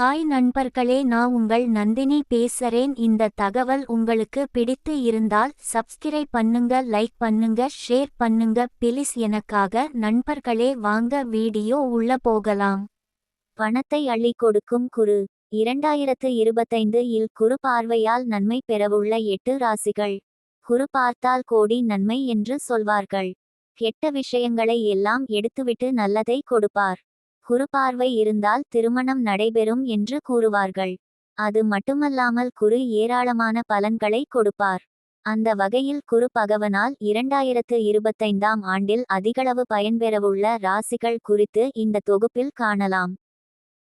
Hi நண்பர்களே நான் உங்கள் நந்தினி பேசுறேன். இந்த தகவல் உங்களுக்கு பிடித்து இருந்தால் சப்ஸ்கிரைப் பண்ணுங்க லைக் பண்ணுங்க ஷேர் பண்ணுங்க. பிலிஸ் எனக்காக நண்பர்களே வாங்க வீடியோ உள்ள போகலாம். பணத்தை அள்ளி கொடுக்கும் குரு. இரண்டாயிரத்து இருபத்தைந்து இல் குரு பார்வையால் நன்மை பெறவுள்ள எட்டு ராசிகள். குரு பார்த்தால் கோடி நன்மை என்று சொல்வார்கள். கெட்ட விஷயங்களை எல்லாம் எடுத்துவிட்டு நல்லதை கொடுப்பார். குரு பார்வை இருந்தால் திருமணம் நடைபெறும் என்று கூறுவார்கள். அது மட்டுமல்லாமல் குரு ஏராளமான பலன்களை கொடுப்பார். அந்த வகையில் குரு பகவனால் இரண்டாயிரத்து இருபத்தைந்தாம் ஆண்டில் அதிகளவு பயன்பெறவுள்ள ராசிகள் குறித்து இந்த தொகுப்பில் காணலாம்.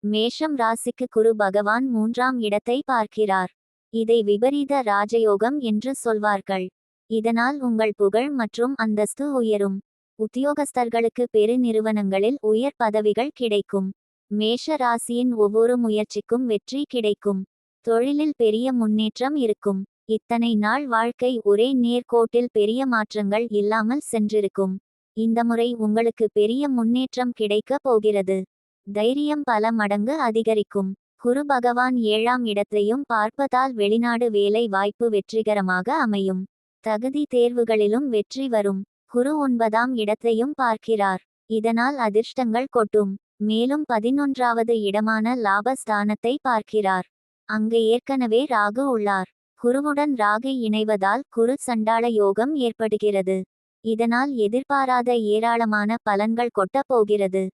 மேஷம் ராசிக்கு குரு பகவான் மூன்றாம் இடத்தை பார்க்கிறார். இதை விபரீத ராஜயோகம் என்று சொல்வார்கள். இதனால் உங்கள் புகழ் மற்றும் அந்தஸ்து உயரும். உத்தியோகஸ்தர்களுக்கு பெருநிறுவனங்களில் உயர் பதவிகள் கிடைக்கும். மேஷ ராசியின் ஒவ்வொரு முயற்சிக்கும் வெற்றி கிடைக்கும். தொழிலில் பெரிய முன்னேற்றம் இருக்கும். இத்தனை நாள் வாழ்க்கை ஒரே நேர்கோட்டில் பெரிய மாற்றங்கள் இல்லாமல் சென்றிருக்கும். இந்த முறை உங்களுக்கு பெரிய முன்னேற்றம் கிடைக்கப் போகிறது. தைரியம் பல மடங்கு அதிகரிக்கும். குரு பகவான் ஏழாம் இடத்தையும் பார்ப்பதால் வெளிநாடு வேலை வாய்ப்பு வெற்றிகரமாக அமையும். தகுதி தேர்வுகளிலும் வெற்றி வரும். குரு ஒன்பதாம் இடத்தையும் பார்க்கிறார். இதனால் அதிர்ஷ்டங்கள் கொட்டும். மேலும் பதினொன்றாவது இடமான லாபஸ்தானத்தை பார்க்கிறார். அங்கு ஏற்கனவே ராகு உள்ளார். குருவுடன் ராகு இணைவதால் குரு சண்டாள யோகம் ஏற்படுகிறது. இதனால் எதிர்பாராத ஏராளமான பலன்கள் கொட்டப் போகிறது.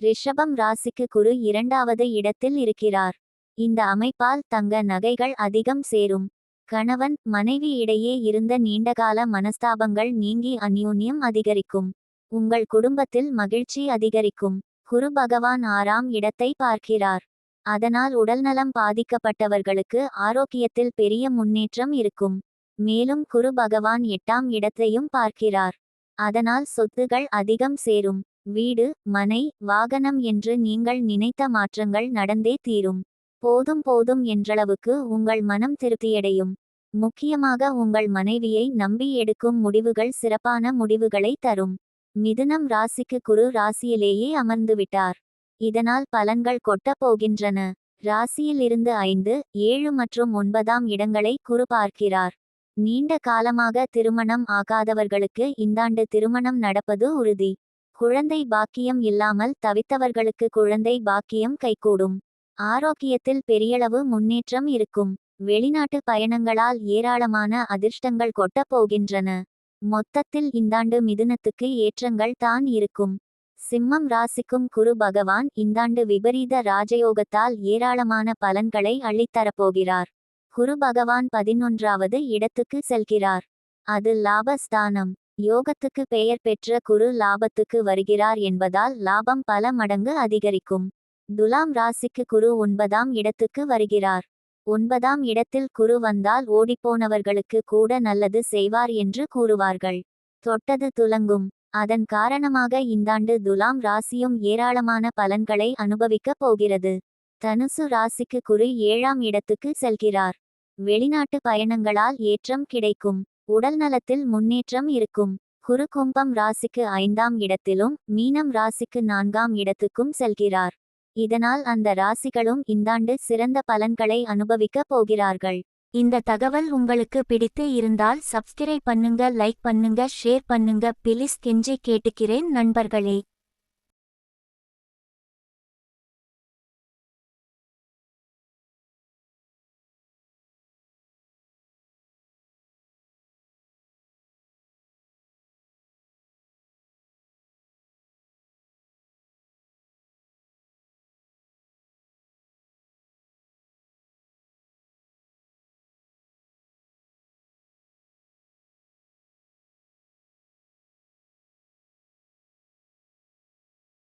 ரிஷபம் ராசிக்கு குரு இரண்டாவது இடத்தில் இருக்கிறார். இந்த அமைப்பால் தங்க நகைகள் அதிகம் சேரும். கணவன் மனைவி இடையே இருந்த நீண்டகால மனஸ்தாபங்கள் நீங்கி அந்யோன்யம் அதிகரிக்கும். உங்கள் குடும்பத்தில் மகிழ்ச்சி அதிகரிக்கும். குரு பகவான் ஆறாம் இடத்தை பார்க்கிறார். அதனால் உடல்நலம் பாதிக்கப்பட்டவர்களுக்கு ஆரோக்கியத்தில் பெரிய முன்னேற்றம் இருக்கும். மேலும் குரு பகவான் எட்டாம் இடத்தையும் பார்க்கிறார். அதனால் சொத்துகள் அதிகம் சேரும். வீடு மனை வாகனம் என்று நீங்கள் நினைத்த மாற்றங்கள் நடந்தே தீரும். போதும் போதும் என்றளவுக்கு உங்கள் மனம் திருப்தியடையும். முக்கியமாக உங்கள் மனைவியை நம்பி எடுக்கும் முடிவுகள் சிறப்பான முடிவுகளை தரும். மிதுனம் ராசிக்கு குரு ராசியிலேயே அமர்ந்துவிட்டார். இதனால் பலன்கள் கொட்டப் போகின்றன. ராசியில் இருந்து ஐந்து ஏழு மற்றும் ஒன்பதாம் இடங்களை குரு பார்க்கிறார். நீண்ட காலமாக திருமணம் ஆகாதவர்களுக்கு இந்தாண்டு திருமணம் நடப்பது உறுதி. குழந்தை பாக்கியம் இல்லாமல் தவித்தவர்களுக்கு குழந்தை பாக்கியம் கைகூடும். ஆரோக்கியத்தில் பெரியளவு முன்னேற்றம் இருக்கும். வெளிநாட்டு பயணங்களால் ஏராளமான அதிர்ஷ்டங்கள் கொட்டப் போகின்றன. மொத்தத்தில் இந்தாண்டு மிதுனத்துக்கு ஏற்றங்கள் தான் இருக்கும். சிம்மம் ராசிக்கும் குரு பகவான் இந்தாண்டு விபரீத ராஜயோகத்தால் ஏராளமான பலன்களை அள்ளித்தரப்போகிறார். குரு பகவான் பதினொன்றாவது இடத்துக்கு செல்கிறார். அது லாபஸ்தானம். யோகத்துக்கு பெயர் பெற்ற குரு லாபத்துக்கு வருகிறார் என்பதால் லாபம் பல மடங்கு அதிகரிக்கும். துலாம் ராசிக்கு குரு ஒன்பதாம் இடத்துக்கு வருகிறார். ஒன்பதாம் இடத்தில் குரு வந்தால் ஓடிப்போனவர்களுக்கு கூட நல்லது செய்வார் என்று கூறுவார்கள். தொட்டது துலங்கும். அதன் காரணமாக இந்தாண்டு துலாம் ராசியும் ஏராளமான பலன்களை அனுபவிக்கப் போகிறது. தனுசு ராசிக்கு குரு ஏழாம் இடத்துக்கு செல்கிறார். வெளிநாட்டு பயணங்களால் ஏற்றம் கிடைக்கும். உடல் நலத்தில் முன்னேற்றம் இருக்கும். குரு கும்பம் ராசிக்கு ஐந்தாம் இடத்திலும் மீனம் ராசிக்கு நான்காம் இடத்துக்கும் செல்கிறார். இதனால் அந்த ராசிகளும் இந்தாண்டு சிறந்த பலன்களை அனுபவிக்கப் போகிறார்கள். இந்த தகவல் உங்களுக்கு பிடித்து இருந்தால் சப்ஸ்கிரைப் பண்ணுங்க லைக் பண்ணுங்க ஷேர் பண்ணுங்க. பிளிஸ் கெஞ்சி கேட்டுக்கிறேன் நண்பர்களே.